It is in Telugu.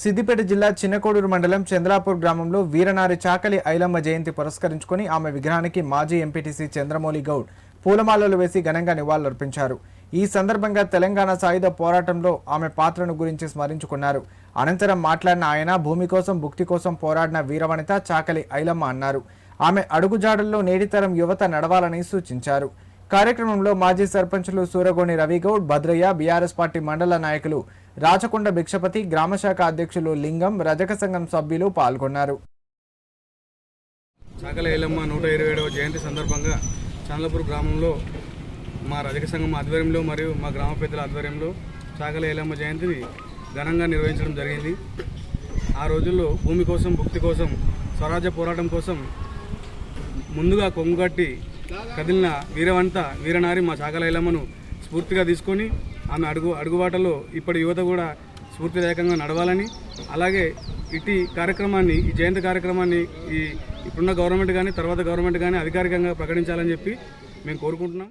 సిద్దిపేట జిల్లా చిన్నకోడూరు మండలం చంద్రాపూర్ గ్రామంలో వీరనారి చాకలి ఐలమ్మ జయంతి పురస్కరించుకొని ఆమె విగ్రహానికి మాజీ ఎంపీటీసీ చంద్రమౌళి గౌడ్ పూలమాలలు వేసి ఘనంగా నివాళులర్పించారు. ఈ సందర్భంగా తెలంగాణ సాయుధ పోరాటంలో ఆమె పాత్రను గురించి స్మరించుకున్నారు. అనంతరం మాట్లాడిన ఆయన భూమి కోసం భుక్తి కోసం పోరాడిన వీరవనిత చాకలి ఐలమ్మ అన్నారు. ఆమె అడుగుజాడల్లో నేటితరం యువత నడవాలని సూచించారు. కార్యక్రమంలో మాజీ సర్పంచులు సూరగోని రవిగౌడ్ భద్రయ్య బీఆర్ఎస్ పార్టీ మండల నాయకులు రాచకొండ భిక్షపతి గ్రామశాఖ అధ్యక్షులు లింగం రజక సంఘం సభ్యులు పాల్గొన్నారు. చాకల ఏలమ్మ నూట ఇరవై ఏడవ జయంతి సందర్భంగా చంద్రపూర్ గ్రామంలో మా రజక సంఘం ఆధ్వర్యంలో మరియు మా గ్రామ పెద్దల ఆధ్వర్యంలో చాకల ఏలమ్మ జయంతిని ఘనంగా నిర్వహించడం జరిగింది. ఆ రోజుల్లో భూమి కోసం భుక్తి కోసం స్వరాజ్య పోరాటం కోసం ముందుగా కొంగుగట్టి కదిలిన వీరవంత వీరనారి మా చాకల ఏలమ్మను స్ఫూర్తిగా తీసుకొని ఆమె అడుగు అడుగుబాటలో ఇప్పటి యువత కూడా స్ఫూర్తిదాయకంగా నడవాలని అలాగే ఇటీ కార్యక్రమాన్ని ఈ జయంతి కార్యక్రమాన్ని ఈ ఇప్పుడున్న గవర్నమెంట్ కానీ తర్వాత గవర్నమెంట్ కానీ అధికారికంగా ప్రకటించాలని చెప్పి మేము కోరుకుంటున్నాం.